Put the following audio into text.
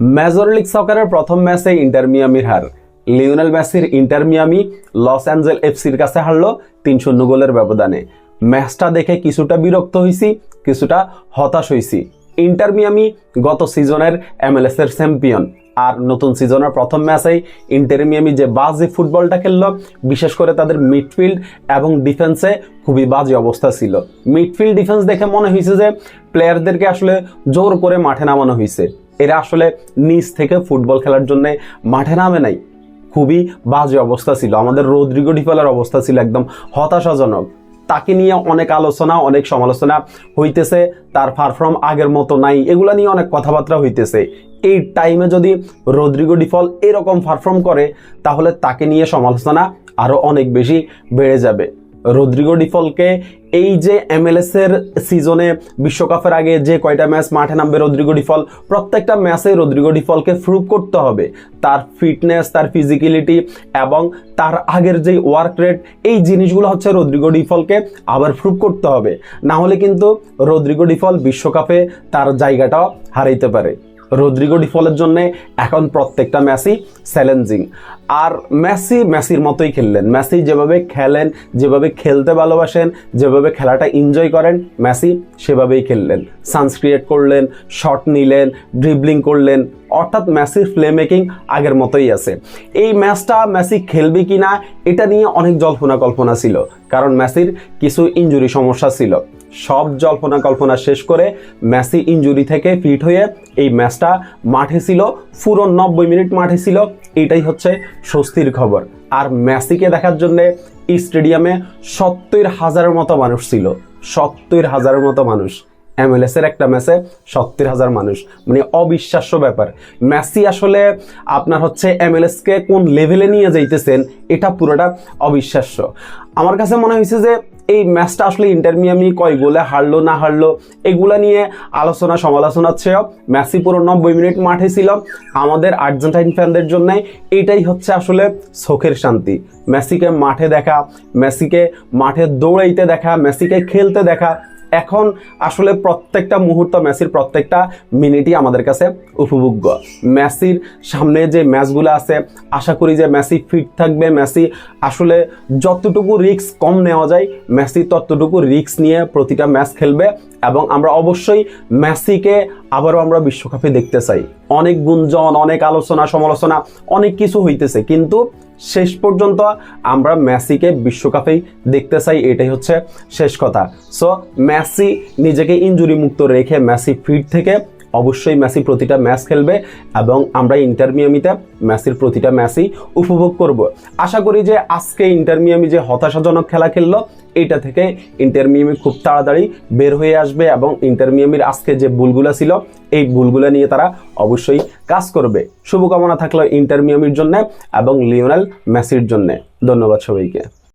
Major league সকারের প্রথম ম্যাচে ইন্টার মিয়ামির হার। লিওনেল মেসির ইন্টার মিয়ামি লস অ্যাঞ্জেল এফসির কাছে হারলো তিন শূন্য গোলের ব্যবধানে। ম্যাচটা দেখে কিছুটা বিরক্ত হয়েছি কিছুটা হতাশ হয়েছি ইন্টার মিয়ামি গত সিজনের এমএলএস এর চ্যাম্পিয়ন। আর নতুন সিজনের প্রথম ম্যাচেই ইন্টার মিয়ামি যে বাজে ফুটবলটা খেললো, বিশেষ করে তাদের মিডফিল্ড এবং ডিফেন্সে খুবই বাজে অবস্থা ছিল। মিডফিল্ড ডিফেন্স দেখে মনে হয়েছে যে, প্লেয়ারদেরকে আসলে জোর করে মাঠে নামানো হয়েছে এরা আসলে নিচ থেকে ফুটবল খেলার জন্য মাঠে নামে নাই। খুবই বাজে অবস্থা ছিল। আমাদের রোদ্রিগো ডিফেলার অবস্থা ছিল একদম হতাশাজনক। তাকে নিয়ে অনেক আলোচনা, অনেক সমালোচনা হইতেছে। তার পারফর্ম আগের মতো নাই। এগুলা নিয়ে অনেক কথাবার্তা হইতেছে। এই টাইমে যদি রদ্রিগো ডিফল এরকম পারফর্ম করে, তাহলে তাকে নিয়ে সমালোচনা আরও অনেক বেশি বেড়ে যাবে। রদ্রিগো ডিফলকে এই যে এমএলএস এর সিজনে বিশ্বকাপের আগে যে কয়টা ম্যাচ মাঠে নামবে রদ্রিগো ডিফল, প্রত্যেকটা ম্যাচে রদ্রিগো ডিফলকে প্রুভ করতে হবে। তার ফিটনেস তার ফিজিক্যালিটি এবং তার আগের যে ওয়ার্ক রেট এই জিনিসগুলো হচ্ছে রদ্রিগো ডিফলকে আবার প্রুভ করতে হবে। না হলে কিন্তু রদ্রিগো ডিফল বিশ্বকাপে তার জায়গাটাও হারাইতে পারে। রদ্রিগো ডিফলের জন্য এখন প্রত্যেকটা ম্যাচই চ্যালেঞ্জিং। আর মেসি, মেসির মতোই খেললেন। মেসি যেভাবে খেলেন, যেভাবে খেলতে ভালোবাসেন, যেভাবে খেলাটা এনজয় করেন, মেসি সেভাবেই খেললেন। সান্স ক্রিয়েট করলেন শট নিলেন ড্রিবলিং করলেন। অর্থাৎ মেসির প্লে মেকিং আগের মতোই আছে। এই ম্যাচটা মেসি খেলবে কি না এটা নিয়ে অনেক জল্পনা কল্পনা ছিল। কারণ মেসির কিছু ইঞ্জুরি সমস্যা ছিল। সব জল্পনা কল্পনা শেষ করে মেসি ইঞ্জুরি থেকে ফিট হয়ে এই ম্যাচটা মাঠে ছিল, পুরো নব্বই মিনিট মাঠে ছিল। এটাই হচ্ছে স্বস্তির খবর। আর মেসিকে দেখার জন্য স্টেডিয়ামে সত্তর হাজারের মতো মানুষ ছিল। সত্তর হাজারের মতো মানুষ। এমএলএস এর একটা ম্যাচে সত্তর হাজার মানুষ। মানে অবিশ্বাস্য ব্যাপার। মেসি আসলে আপনার হচ্ছে এমএলএস কে কোন লেভেলে নিয়ে যাইতেছেন, এটা পুরোটা অবিশ্বাস্য। আমার কাছে মনে হয়েছে যে এই ম্যাচটা আসলে ইন্টার মিয়ামি কয় গোলে হারলো, না হারলো, এগুলা নিয়ে আলোচনা সমালোচনা চেয়েও মেসি পুরো নব্বই মিনিট মাঠে ছিল। আমাদের আর্জেন্টাইন ফ্যানদের জন্য এইটাই হচ্ছে আসলে চোখের শান্তি। মেসিকে মাঠে দেখা, মেসিকে মাঠে দৌড়াইতে দেখা, মেসিকে খেলতে দেখা এখন আসলে প্রত্যেকটা মুহূর্ত মেসির প্রত্যেকটা মিনিটই আমাদের কাছে উপভোগ্য। মেসির সামনে যে ম্যাচগুলো আছে, আশা করি যে মেসি ফিট থাকবে, মেসি আসলে যতটুকু রিক্স কম নেওয়া যায়, মেসি ততটুকু রিক্স নিয়ে প্রতিটা ম্যাচ খেলবে। এবং আমরা অবশ্যই মেসিকে আবারও আমরা বিশ্বকাপে দেখতে চাই। অনেক গুঞ্জন, অনেক আলোচনা, সমালোচনা, অনেক কিছু হইতেছে। কিন্তু শেষ পর্যন্ত আমরা মেসিকে বিশ্বকাপেই দেখতে চাই, এটাই হচ্ছে শেষ কথা। সো মেসি নিজেকে ইঞ্জুরি মুক্ত রেখে, মেসি ফিট থেকে অবশ্যই মেসি প্রতিটা ম্যাচ খেলবে এবং আমরা ইন্টারমিয়ামিতে মেসির প্রতিটা ম্যাচই উপভোগ করব। আশা করি যে আজকে ইন্টারমিয়ামি যে হতাশাজনক খেলা খেললো এইটা থেকে ইন্টারমিয়ামি খুব তাড়াতাড়ি বের হয়ে আসবে এবং ইন্টারমিয়ামির আজকে যে ভুলগুলো ছিল, এই ভুলগুলো নিয়ে তারা অবশ্যই কাজ করবে। শুভকামনা থাকল ইন্টারমিয়ামির জন্য এবং লিওনেল মেসির জন্য। ধন্যবাদ সবাইকে।